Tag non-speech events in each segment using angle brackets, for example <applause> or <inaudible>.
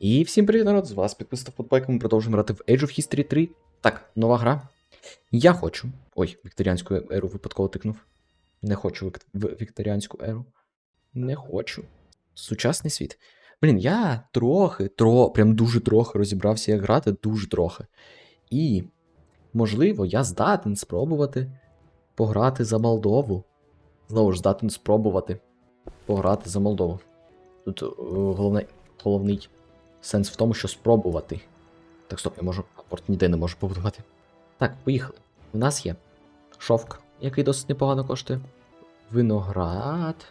І всім привіт, народ! З вас підписав Подбайк, ми продовжуємо грати в Age of History 3. Так, нова гра. Я хочу. Ой, вікторіанську еру випадково тикнув. Не хочу вік... вікторіанську еру. Не хочу. Сучасний світ. Блін, я трохи, тро, прям дуже трохи розібрався, як грати, дуже трохи. І, можливо, я здатен спробувати пограти за Молдову. Знову ж здатен спробувати пограти за Молдову. Тут е, головне, головний сенс в тому, що спробувати. Так, стоп, я можу. Порт ніде не можу побудувати. Так, поїхали. У нас є шовк, який досить непогано коштує. Виноград.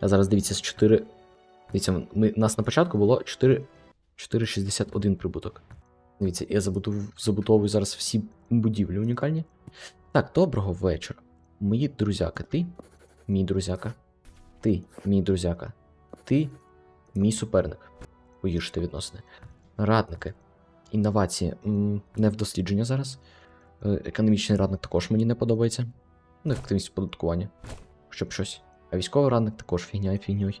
А зараз дивіться, з 4. Дивіться, ми, нас на початку було 4. 4,61 прибуток. Дивіться, я забудов, забудовую зараз всі будівлі унікальні. Так, доброго вечора. Мої друзяка, ти, мій друзяка, ти, мій друзяка, ти, мій суперник. Погіршити відносини. Радники. Інновації. Не в дослідження зараз. Е, Економічний радник також мені не подобається. Ну, ефективність оподаткування. Щоб щось. А військовий радник також фігня і фігньою.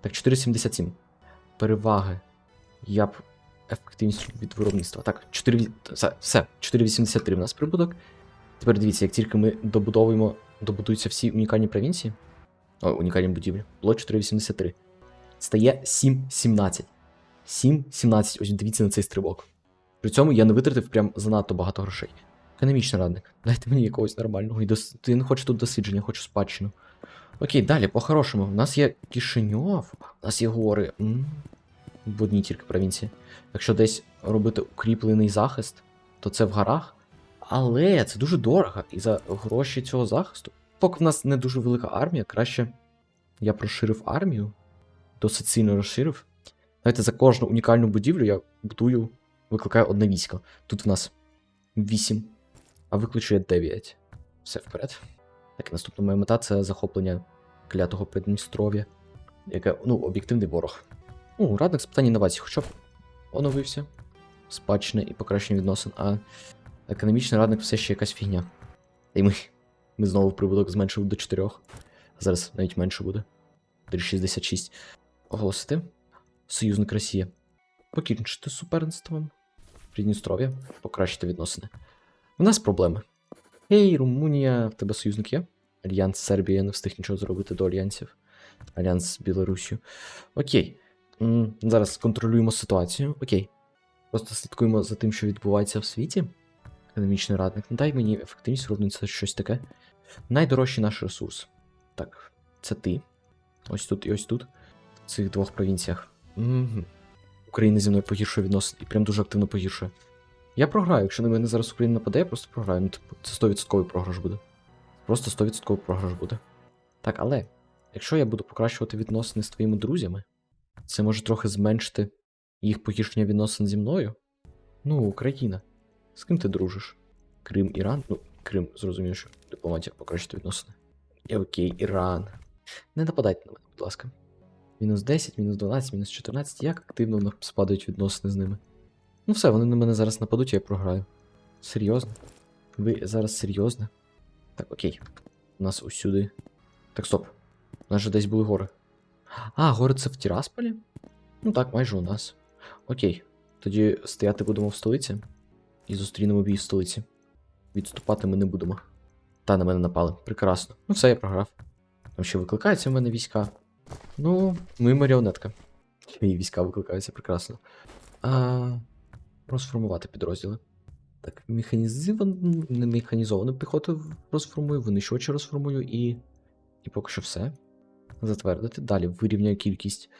Так, 4,77. Переваги. Я б ефективність від виробництва. Так, 4, все, все, 4,83 в нас прибуток. Тепер дивіться, як тільки ми добудовуємо, добудуються всі унікальні провінції. О, унікальні будівлі. Було 4,83. Стає 7,17. 7,17. Ось дивіться на цей стрибок. При цьому я не витратив прям занадто багато грошей. Економічний радник. Дайте мені якогось нормального. І дос... Ти не хочеш тут дослідження, хочу спадщину. Окей, далі, по-хорошому. У нас є Кишиньов, у нас є гори. М, В одній тільки провінції. Якщо десь робити укріплений захист, то це в горах. Але це дуже дорого. І за гроші цього захисту. Поки в нас не дуже велика армія, краще я б розширив армію. Досить сильно розширив. Знаєте, за кожну унікальну будівлю я будую, викликаю одне військо. Тут в нас 8, а виключу я 9. Все вперед. Так, і наступна моя мета це захоплення клятого Придністров'я, яке, ну, об'єктивний ворог. Ну, радник з питань інновацій, хоча б оновився. Спадщина і покращення відносин, а економічний радник все ще якась фігня. І ми, ми знову прибуток зменшили до 4. Зараз навіть менше буде. 3,66. Оголосити. Союзник Росія. Покінчити з суперництвом. Придністров'я. Покращити відносини. У нас проблеми. Ей, Румунія, в тебе союзник є? Альянс Сербія не встиг нічого зробити до альянсів. Альянс з Білорусію. Окей. М, Зараз контролюємо ситуацію. Окей. Просто слідкуємо за тим, що відбувається в світі. Економічний радник. Ну, дай мені ефективність ровниця щось таке. Найдорожчий наш ресурс. Так, це ти. Ось тут і ось тут. В цих двох провінціях. Україна зі мною погіршує відносини і прям дуже активно погіршує. Я програю, якщо на мене зараз Україна нападе, я просто програю. Ну, типу, це 100% програш буде. Просто 100% програш буде. Так, але якщо я буду покращувати відносини з твоїми друзями, це може трохи зменшити їх погіршення відносин зі мною. Ну, Україна. З ким ти дружиш? Крим, Іран? Ну, Крим, зрозумію, що дипломатія покращити відносини. І окей, Іран. Не нападайте на мене, будь ласка. Мінус 10, мінус 12, мінус 14. Як активно спадають відносини з ними? Ну все, вони на мене зараз нападуть, я програю. Серйозно? Ви зараз серйозно? Так, окей. У нас усюди. Так, стоп. У нас же десь були гори. А, гори це в Тірасполі? Ну так, майже у нас. Окей. Тоді стояти будемо в столиці. І зустрінемо бій в столиці. Відступати ми не будемо. Та на мене напали. Прекрасно. Ну все, я програв. Там ще викликаються в мене війська. Ну, ну і маріонетка. І війська викликаються прекрасно. А, розформувати підрозділи. Так, механізовану, не механізовану піхоту розформую, винищувачі розформую і. І поки що все. Затвердити. Далі вирівняю кількість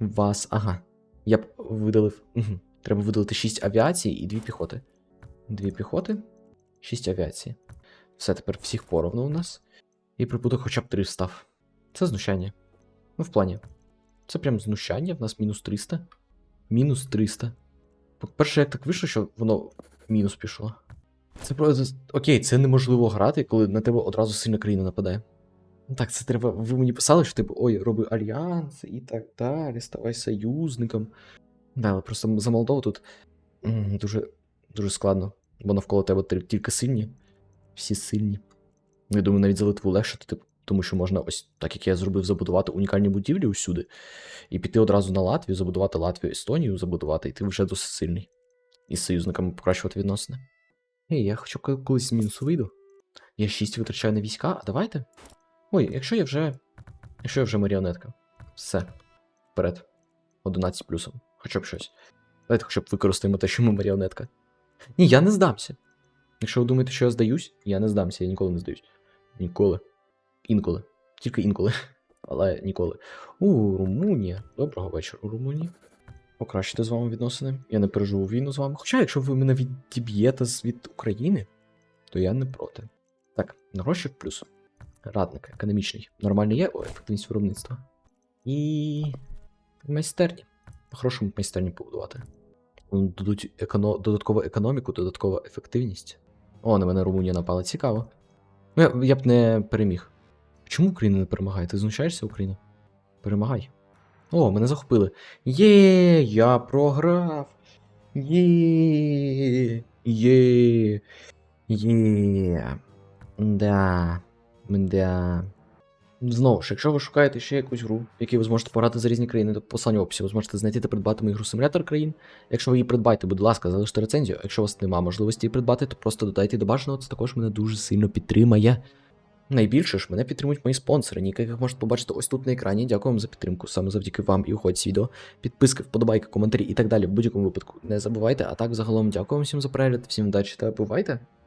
вас. Ага. Я б видалив. Угу. Треба видалити 6 авіацій і 2 піхоти. Дві піхоти, 6 авіації. Все тепер всіх поровну у нас. І прибуток хоча б 3 став. Це знущання. Ну, в плані. Це прям знущання, в нас мінус 300. Мінус 300. По-перше, як так вийшло, що воно мінус пішло. Це просто. Окей, це неможливо грати, коли на тебе одразу сильна країна нападає. Ну так, це треба. Ви мені писали, що типу, ой, роби альянс і так далі, ставай союзником. Да, але просто за Молдову тут дуже, дуже складно. Бо навколо тебе тільки сильні. Всі сильні. Я думаю, навіть за Литву легше, то типу, тому що можна ось так, як я зробив, забудувати унікальні будівлі усюди, і піти одразу на Латвію, забудувати Латвію, Естонію, забудувати, і ти вже досить сильний. І з союзниками покращувати відносини. Ей, я хочу коли- колись з мінусу вийду. Я 6 витрачаю на війська, а давайте. Ой, якщо я вже. Якщо я вже маріонетка. Все. Вперед. 11 плюсом. Хоча б щось. Давайте хоча б використаємо те, що ми маріонетка. Ні, я не здамся. Якщо ви думаєте, що я здаюсь, я не здамся, я ніколи не здаюсь. Ніколи. Інколи. Тільки інколи. <laughs> Але ніколи. У, Румунія. Доброго вечора, Румунія. Покращити з вами відносини. Я не переживу війну з вами. Хоча, якщо ви мене відіб'єте від України, то я не проти. Так, в плюс. Радник, економічний. Нормальний є, о, ефективність виробництва. І. майстерні. По-хорошому майстерні побудувати. Дадуть еконо... додаткову економіку, додаткову ефективність. О, на мене Румунія напала. Цікаво. Ну, я, я б не переміг. Чому Україна не перемагає? Ти знущаєшся, Україна? Перемагай. О, мене захопили. Є, я програв. Є. Є. Є. Да. Да. Знову ж, якщо ви шукаєте ще якусь гру, якій ви зможете пограти за різні країни, то по посланню в описі ви зможете знайти та придбати мою гру симулятор країн. Якщо ви її придбаєте, будь ласка, залиште рецензію. Якщо у вас немає можливості її придбати, то просто додайте до бажаного, це також мене дуже сильно підтримає. Найбільше ж мене підтримують мої спонсори, ніки, як можете побачити ось тут на екрані. Дякую вам за підтримку. Саме завдяки вам і уходь з відео. Підписки, вподобайки, коментарі і так далі. В будь-якому випадку не забувайте. А так, загалом, дякую вам всім за перегляд, всім удачі та бувайте!